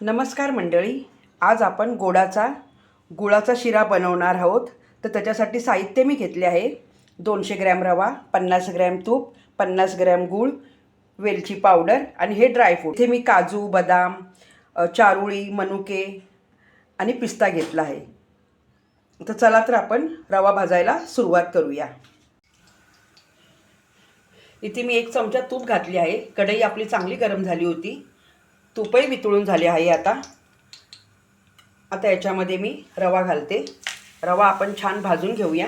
नमस्कार मंडळी आज आपण गोडाचा गुळाचा शिरा बनवणार आहोत. तर त्याच्यासाठी साहित्य मी घेतले आहे. दोनशे ग्रॅम रवा पन्नास ग्रॅम तूप पन्नास ग्रॅम गूळ वेलची पावडर आणि हे ड्रायफ्रूट इथे मी काजू बदाम चारुळी मनुके आणि पिस्ता घेतला आहे. तर चला तर आपण रवा भाजायला सुरुवात करूया. इथे मी एक चमचा तूप घातली आहे. कढई आपली चांगली गरम झाली होती. तुपही वितळून झाले आहे आता. आता याच्यामध्ये मी रवा घालते. रवा आपण छान भाजून घेऊया.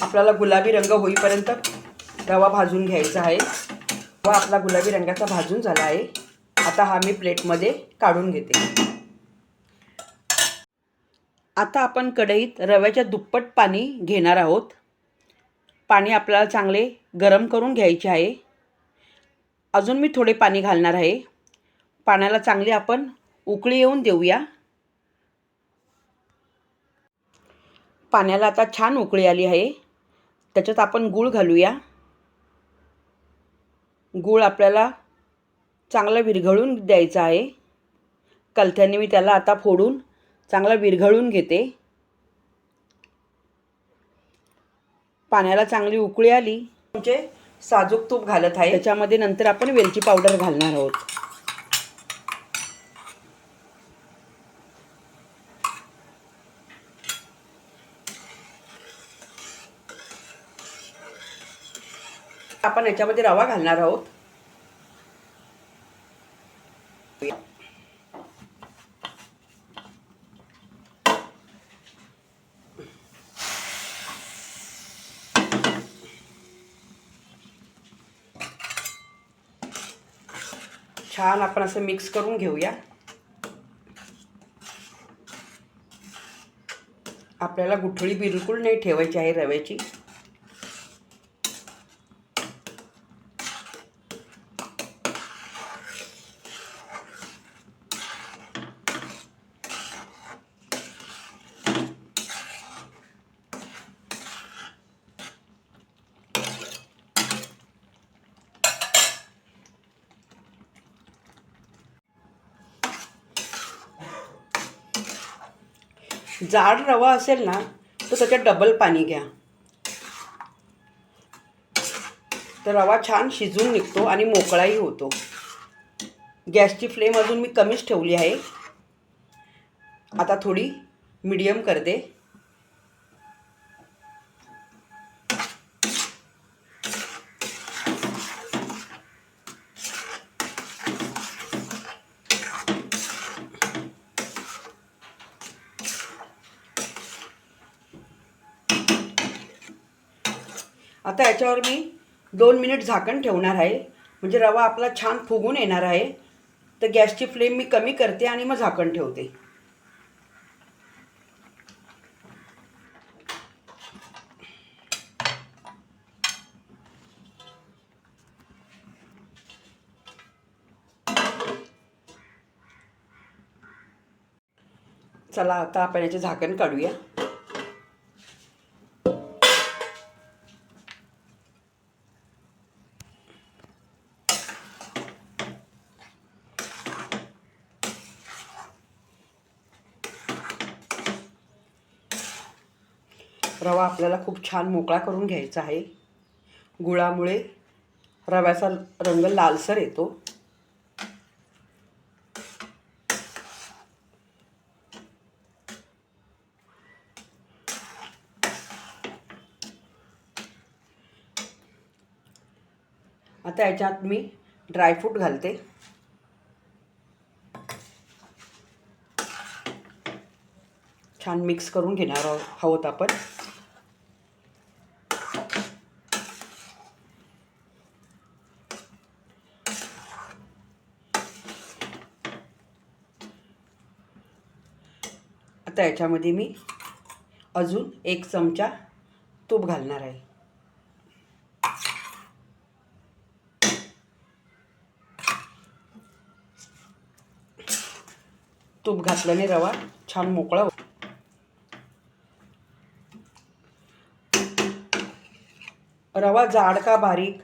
आपल्याला गुलाबी रंग होईपर्यंत रवा भाजून घ्यायचा आहे. रवा आपला गुलाबी रंगाचा भाजून झाला आहे. आता हा मी प्लेटमध्ये काढून घेते. आता आपण कढईत रव्याच्या दुप्पट पाणी घेणार आहोत. पाणी आपल्याला चांगले गरम करून घ्यायचे आहे. अजून मी थोडे पाणी घालणार आहे. पाण्याला चांगली आपण उकळी येऊन देऊया. पाण्याला आता छान उकळी आली आहे. त्याच्यात आपण गूळ घालूया. गूळ आपल्याला चांगला विरघळून द्यायचा आहे. कलथ्याने मी त्याला आता फोडून चांगला विरघळून घेते. पाण्याला चांगली उकळी आली. म्हणजे साजूक तूप घालत आहे. त्याच्यामध्ये नंतर आपण वेलची पावडर घालणार आहोत. आपण याच्यामध्ये रवा घालणार आहोत. छान आपण असं मिक्स करून घेऊया. आपल्याला गुठळी बिलकुल नाही ठेवायची आहे रव्याची. जाड रवा असेल ना तर त्याच्यात डबल पाणी घ्या. तर रवा छान शिजून निघतो आणि मोकळाही होतो. गॅसची फ्लेम अजून मी कमीच ठेवली आहे. आता थोडी मीडियम करते. आता याच्यावर मी दोन मिनिट झाकण ठेवणार आहे. म्हणजे रवा आपला छान फुगून येणार आहे. तर गॅसची फ्लेम मी कमी करते आणि मग झाकण ठेवते. चला आता आपण याचे झाकण काढूया. रवा आपल्याला खूप छान मोकळा करून घ्यायचा आहे. गुळामुळे रव्याचा रंग लालसर येतो. आता याच्यात मी ड्रायफ्रूट घालते. छान मिक्स करून घेणार आहोत आपण. आता याच्यामध्ये मी अजून एक चमचा तूप घालणार आहे. तूप घातल्याने रवा छान मोकळा होतो. रवा जाड का बारीक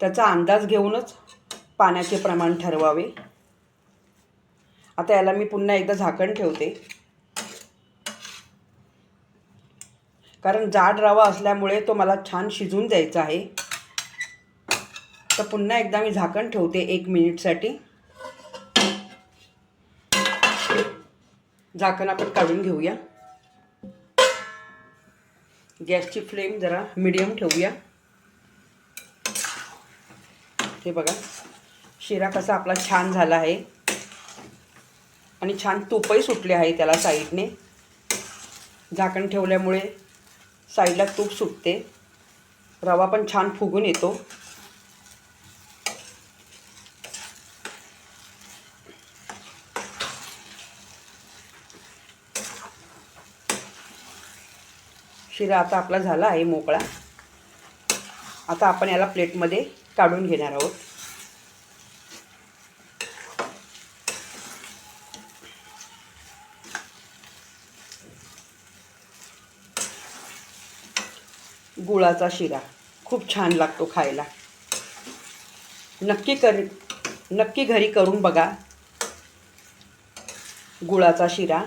त्याचा अंदाज घेऊनच पाण्याचे प्रमाण ठरवावे. आता याला मी पुन्हा एकदा झाकण ठेवते. कारण जाड रवा असल्यामुळे तो मला छान शिजून द्यायचा आहे. तर पुन्हा एकदा मी झाकण ठेवते एक मिनिटसाठी. झाकण आपण काढून घेऊया. गॅसची फ्लेम जरा मिडियम ठेवूया. हे बघा शिरा कसा आपला छान झाला आहे. आणि छान तुपही सुटले आहे त्याला साईडने. झाकण ठेवल्यामुळे साईडला तूप सुटते. रवा पण छान फुगून येतो. शिरा आता आपला झाला आहे मोकळा. आता आपण याला प्लेटमध्ये काढून घेणार आहोत. गुळाचा शिरा. खूप छान लागतो खायला. नक्की कर नक्की घरी करून बघा. गुळाचा शिरा.